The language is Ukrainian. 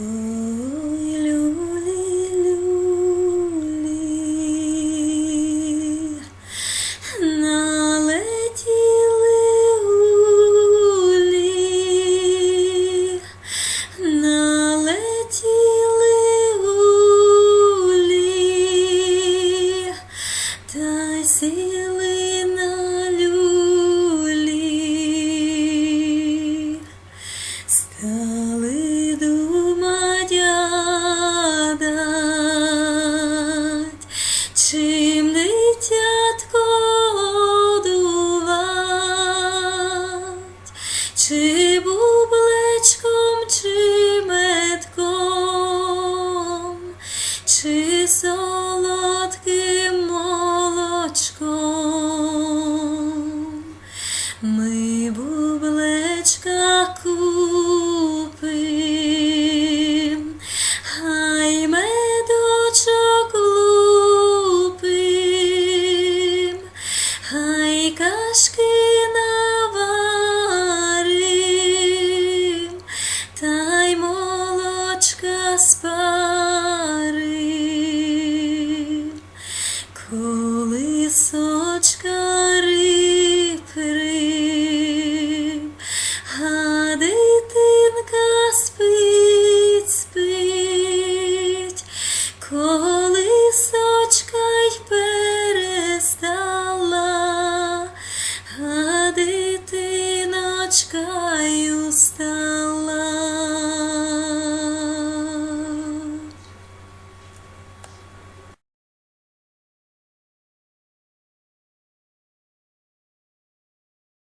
Mm. бублечком чи метком, чи солодким молочком. Ми бублечка купим, хай медочок лупим, хай кашки.